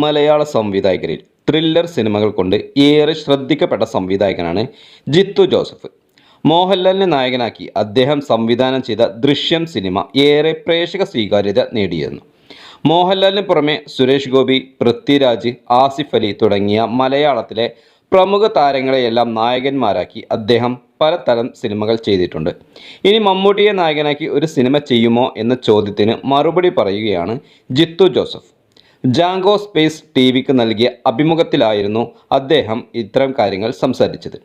മലയാള സംവിധായകരിൽ thriller സിനിമകൾ കൊണ്ട് ഏറെ ശ്രദ്ധിക്കപ്പെട്ട സംവിധായകനാണ് ജിത്തു ജോസഫ്. മോഹൻലാലിനെ നായകനാക്കി അദ്ദേഹം സംവിധാനം ചെയ്ത ദൃശ്യം സിനിമ ഏറെ പ്രേക്ഷക സ്വീകാര്യത നേടിയിരുന്നു. മോഹൻലാലിന് പുറമെ സുരേഷ് ഗോപി പൃഥ്വിരാജ് ആസിഫ് അലി തുടങ്ങിയ മലയാളത്തിലെ പ്രമുഖ താരങ്ങളെയെല്ലാം നായകന്മാരാക്കി അദ്ദേഹം പലതരം സിനിമകൾ ചെയ്തിട്ടുണ്ട്. ഇനി മമ്മൂട്ടിയെ നായകനാക്കി ഒരു സിനിമ ചെയ്യുമോ എന്ന ചോദ്യത്തിന് മറുപടി പറയുകയാണ് ജിത്തു ജോസഫ്. ജാങ്കോ സ്പേസ് ടി വിക്ക് നൽകിയ അഭിമുഖത്തിലായിരുന്നു അദ്ദേഹം ഇത്തരം കാര്യങ്ങൾ സംസാരിച്ചത്.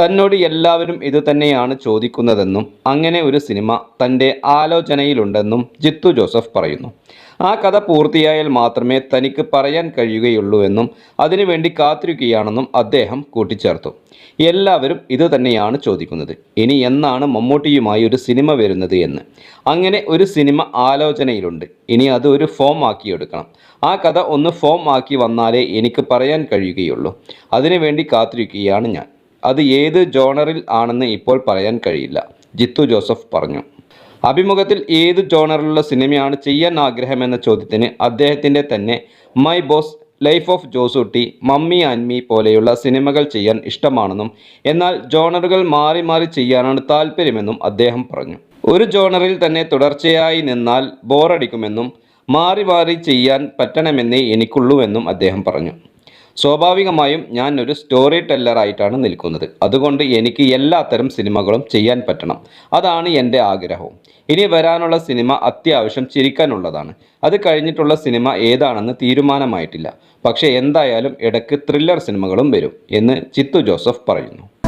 തന്നോട് എല്ലാവരും ഇതുതന്നെയാണ് ചോദിക്കുന്നതെന്നും അങ്ങനെ ഒരു സിനിമ തന്റെ ആലോചനയിലുണ്ടെന്നും ജിത്തു ജോസഫ് പറയുന്നു. ആ കഥ പൂർത്തിയായാൽ മാത്രമേ തനിക്ക് പറയാൻ കഴിയുകയുള്ളൂവെന്നും അതിനുവേണ്ടി കാത്തിരിക്കുകയാണെന്നും അദ്ദേഹം കൂട്ടിച്ചേർത്തു. എല്ലാവരും ഇത് തന്നെയാണ് ചോദിക്കുന്നത്. ഇനി എന്നാണ് മമ്മൂട്ടിയുമായി ഒരു സിനിമ വരുന്നത് എന്ന്. അങ്ങനെ ഒരു സിനിമ ആലോചനയിലുണ്ട്. ഇനി അത് ഒരു ഫോം ആക്കിയെടുക്കണം. ആ കഥ ഒന്ന് ഫോം ആക്കി വന്നാലേ എനിക്ക് പറയാൻ കഴിയുകയുള്ളൂ. അതിനുവേണ്ടി കാത്തിരിക്കുകയാണ് ഞാൻ. അത് ഏത് ജോണറിൽ ആണെന്ന് ഇപ്പോൾ പറയാൻ കഴിയില്ല. ജിത്തു ജോസഫ് പറഞ്ഞു. അഭിമുഖത്തിൽ ഏത് ജോണറിലുള്ള സിനിമയാണ് ചെയ്യാൻ ആഗ്രഹമെന്ന ചോദ്യത്തിന് അദ്ദേഹത്തിന്റെ തന്നെ my boss life of Josutty mummy and me പോലെയുള്ള സിനിമകൾ ചെയ്യാൻ ഇഷ്ടമാണെന്നും എന്നാൽ ജോണറുകൾ മാറി മാറി ചെയ്യാനാണ് താല്പര്യമെന്നും അദ്ദേഹം പറഞ്ഞു. ഒരു ജോണറിൽ തന്നെ തുടർച്ചയായി നിന്നാൽ ബോറടിക്കുമെന്നും മാറി മാറി ചെയ്യാൻ പറ്റണമെന്നേ എനിക്കുള്ളൂവെന്നും അദ്ദേഹം പറഞ്ഞു. സ്വാഭാവികമായും ഞാൻ ഒരു സ്റ്റോറി ടെല്ലറായിട്ടാണ് നിൽക്കുന്നത്. അതുകൊണ്ട് എനിക്ക് എല്ലാത്തരം സിനിമകളും ചെയ്യാൻ പറ്റണം. അതാണ് എന്റെ ആഗ്രഹവും. ഇനി വരാനുള്ള സിനിമ അത്യാവശ്യം ചിരിക്കാനുള്ളതാണ്. അത് കഴിഞ്ഞിട്ടുള്ള സിനിമ ഏതാണെന്ന് തീരുമാനമായിട്ടില്ല. പക്ഷേ എന്തായാലും ഇടയ്ക്ക് ത്രില്ലർ സിനിമകളും വരും എന്ന് ചിത്തു ജോസഫ് പറയുന്നു.